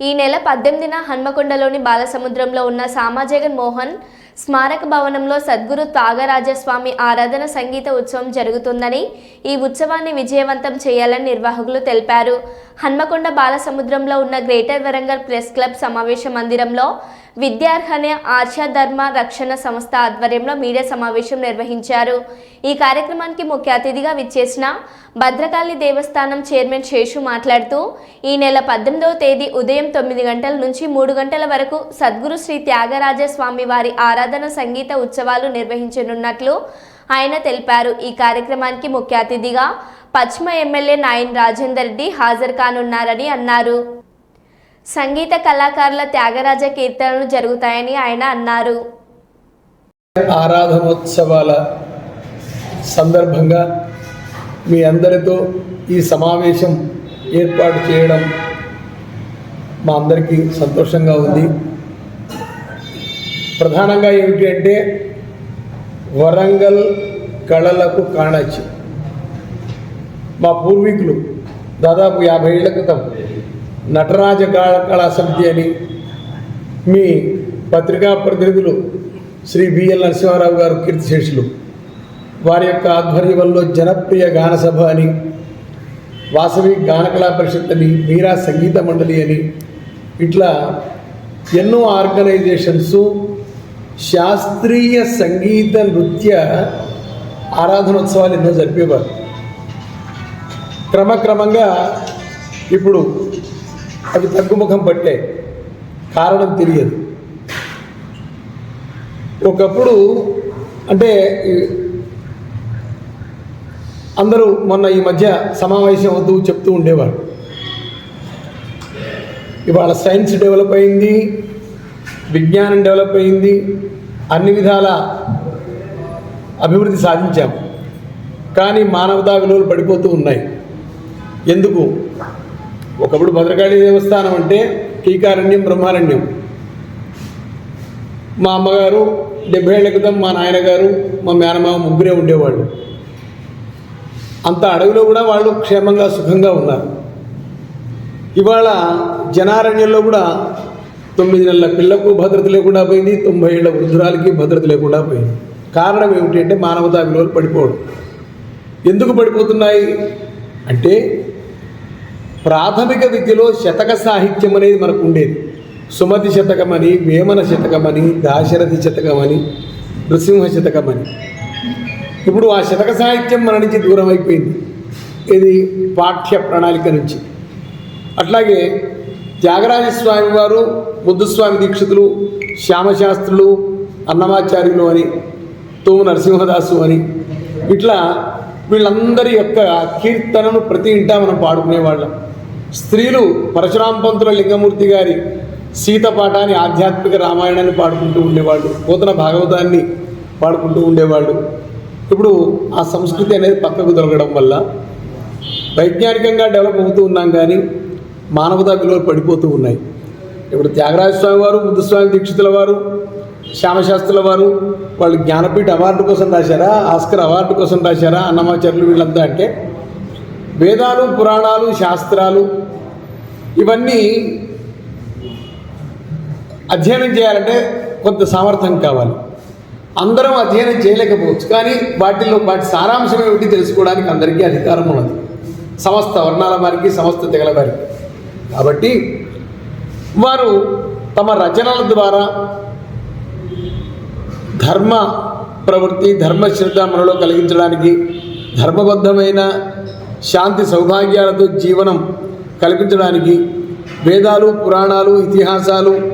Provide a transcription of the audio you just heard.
ఈ నెల పద్దెనిమిదిన హన్మకొండలోని బాలసముద్రంలో ఉన్న సామాజగన్ మోహన్ స్మారక భవనంలో సద్గురు త్యాగరాజస్వామి ఆరాధన సంగీత ఉత్సవం జరుగుతుందని ఈ ఉత్సవాన్ని విజయవంతం చేయాలని నిర్వాహకులు తెలిపారు. హన్మకొండ బాలసముద్రంలో ఉన్న గ్రేటర్ వరంగల్ ప్రెస్ క్లబ్ సమావేశ మందిరంలో విద్యార్హన ఆర్ష ధర్మ రక్షణ సంస్థ ఆధ్వర్యంలో మీడియా సమావేశం నిర్వహించారు. ఈ కార్యక్రమానికి ముఖ్య అతిథిగా విచ్చేసిన భద్రకాళి దేవస్థానం చైర్మన్ శేషు మాట్లాడుతూ ఈ నెల పద్దెనిమిదవ తేదీ ఉదయం తొమ్మిది గంటల నుంచి మూడు గంటల వరకు సద్గురు శ్రీ త్యాగరాజ స్వామి వారి ఆరాధన సంగీత ఉత్సవాలు నిర్వహించనున్నట్లు ఆయన తెలిపారు. ఈ కార్యక్రమానికి ముఖ్య అతిథిగా పశ్చిమ ఎమ్మెల్యే నాయన్ రాజేందర్ రెడ్డి హాజరు కానున్నారని అన్నారు. సంగీత కళాకారుల త్యాగరాజ కీర్తనలు జరుగుతాయని ఆయన అన్నారు. ఆరాధనోత్సవాల సందర్భంగా మీ అందరితో ఈ సమావేశం ఏర్పాటు చేయడం మా అందరికీ సంతోషంగా ఉంది. ప్రధానంగా ఏమిటి అంటే వరంగల్ కళలకు కాణచ్చి మా పూర్వీకులు దాదాపు యాభై ఏళ్ళ క్రితం నటరాజ కళ కళా సమితి అని మీ పత్రికా ప్రతినిధులు శ్రీ బిఎల్ నరసింహారావు గారు కీర్తిశేషులు వారి యొక్క ఆధ్వర్యంలో జనప్రియ గాన సభ అని వాసవి గానకళా పరిషత్ అని మీరా సంగీత మండలి అని ఇట్లా ఎన్నో ఆర్గనైజేషన్స్ శాస్త్రీయ సంగీత నృత్య ఆరాధనోత్సవాలు ఎన్నో జరిపేవారు. క్రమక్రమంగా ఇప్పుడు అవి తగ్గుముఖం పట్టే కారణం తెలియదు. ఒకప్పుడు అంటే అందరూ మొన్న ఈ మధ్య సమావేశం వద్దు చెప్తూ ఉండేవారు. ఇవాళ సైన్స్ డెవలప్ అయింది విజ్ఞానం డెవలప్ అయింది అన్ని విధాల అభివృద్ధి సాధించాం. కానీ మానవతా విలువలు పడిపోతూ ఉన్నాయి. ఎందుకు? ఒకప్పుడు భద్రకాళి దేవస్థానం అంటే టీకారణ్యం బ్రహ్మారణ్యం. మా అమ్మగారు డెబ్బై ఏళ్ళ క్రితం మా నాయనగారు మా మేనమామ ముగ్గురే ఉండేవాళ్ళు. అంత అడవిలో కూడా వాళ్ళు క్షేమంగా సుఖంగా ఉన్నారు. ఇవాళ జనారణ్యంలో కూడా తొమ్మిది నెలల పిల్లకు భద్రత లేకుండా పోయింది తొంభై ఏళ్ళ వృద్ధురాలకి భద్రత లేకుండా పోయింది. కారణం ఏమిటి అంటే మానవతా విలువలు పడిపోవడం. ఎందుకు పడిపోతున్నాయి? అంటే ప్రాథమిక విద్యలో శతక సాహిత్యం అనేది మనకు ఉండేది. సుమతి శతకమని వేమన శతకమని దాశరథి శతకమని నృసింహ శతకమని. ఇప్పుడు ఆ శతక సాహిత్యం మన నుంచి దూరం అయిపోయింది ఇది పాఠ్య ప్రణాళిక నుంచి. అట్లాగే త్యాగరాజస్వామి వారు ముద్దుస్వామి దీక్షితులు శ్యామశాస్త్రులు అన్నమాచార్యులు అని తోము నరసింహదాసు అని ఇట్లా వీళ్ళందరి యొక్క కీర్తనను ప్రతి ఇంటా మనం పాడుకునేవాళ్ళం స్త్రీలు పరశురామ పంతుల లింగమూర్తి గారి సీత పాఠాన్ని ఆధ్యాత్మిక రామాయణాన్ని పాడుకుంటూ ఉండేవాళ్ళు పోతన భాగవతాన్ని పాడుకుంటూ ఉండేవాళ్ళు. ఇప్పుడు ఆ సంస్కృతి అనేది పక్కకు దొరకడం వల్ల వైజ్ఞానికంగా డెవలప్ అవుతూ ఉన్నాం కానీ మానవతా విలువలు పడిపోతూ ఉన్నాయి. ఇప్పుడు త్యాగరాజ స్వామి వారు ముద్దుస్వామి దీక్షితుల వారు శ్యామశాస్త్రుల వారు వాళ్ళు జ్ఞానపీఠ అవార్డు కోసం రాశారా ఆస్కర్ అవార్డు కోసం రాశారా అన్నమాచార్యులు వీళ్ళంతా అంటే వేదాలు పురాణాలు శాస్త్రాలు ఇవన్నీ అధ్యయనం చేయాలంటే కొంత సామర్థ్యం కావాలి. అందరం అధ్యయనం చేయలేకపోవచ్చు. కానీ వాటిల్లో వాటి సారాంశం ఏమిటి తెలుసుకోవడానికి అందరికీ అధికారం ఉన్నది. సమస్త వర్ణాల వారికి సమస్త తెగల వారికి. కాబట్టి వారు తమ రచనల ద్వారా ధర్మ ప్రవృత్తి ధర్మశ్రద్ధ మనలో కలిగించడానికి ధర్మబద్ధమైన శాంతి సౌభాగ్యాలతో జీవనం కల్పించడానికి వేదాలు పురాణాలు ఇతిహాసాలు